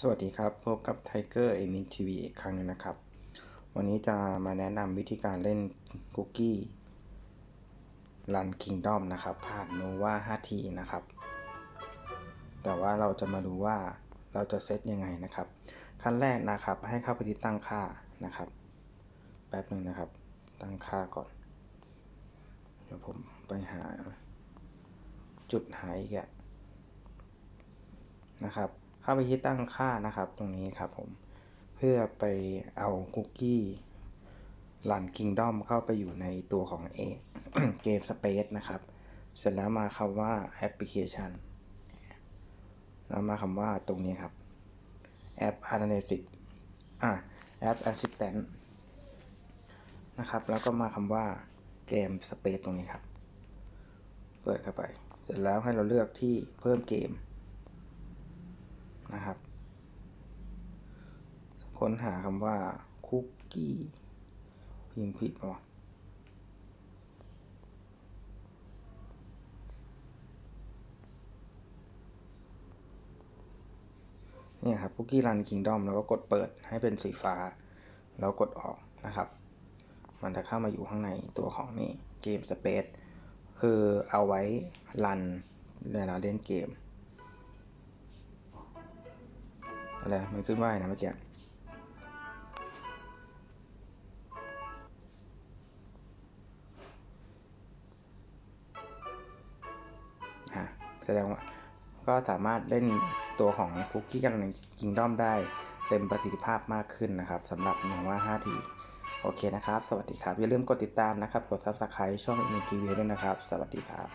สวัสดีครับ พบกับ Tiger a m i TV อีกครั้งหนึงนะครับ วันนี้จะมาแนะนำวิธีการเล่นคุกกี้ Run Kingdom นะครับ ผ่าน Nova 5T นะครับ แต่ว่าเราจะมาดูว่าเราจะเซตยังไงนะครับ ขั้นแรกนะครับให้เข้าไปที่ตั้งค่านะครับ แป๊บหนึ่งนะครับ ตั้งค่าก่อน เดี๋ยวผมไปหา จุดหายอีกอะนะครับ เข้าไปที่ตั้งค่านะครับตรงนี้ครับผม เพื่อไปเอาคุกกี้รันคิงดอมเข้าไปอยู่ในตัวของเอเกมสเปซนะครับ เสร็จแล้วมาคำว่าแอปพลิเคชันแล้วมาคำว่าตรงนี้ครับแอป Analytics อะแอป Assistant นะครับ แล้วก็มาคำว่าเกมสเปซตรงนี้ครับ เปิดเข้าไป เสร็จแล้วให้เราเลือกที่เพิ่มเกม นะครับ ค้นหาคำว่าคุกกี้พิมพ์ผิดป่ะเนี่ยครับคุกกี้รันคิงดอมแล้วก็กดเปิดให้เป็นสีฟ้า แล้วกดออกนะครับ มันจะเข้ามาอยู่ข้างในตัวของนี่เกมสเปซคือเอาไว้รันเวลาเล่นเกม อะไรมันขึ้นว่าอะไรนะเมื่อกี้อะแสดงว่าก็สามารถเล่นตัวของคุกกี้กันในกิงด้อมได้เต็มประสิทธิภาพมากขึ้นนะครับสำหรับหนึ่งว่า 5 ที โอเคนะครับ สวัสดีครับ อย่าลืมกดติดตามนะครับ กด Subscribe ช่องอินทีวีด้วยนะครับ สวัสดีครับ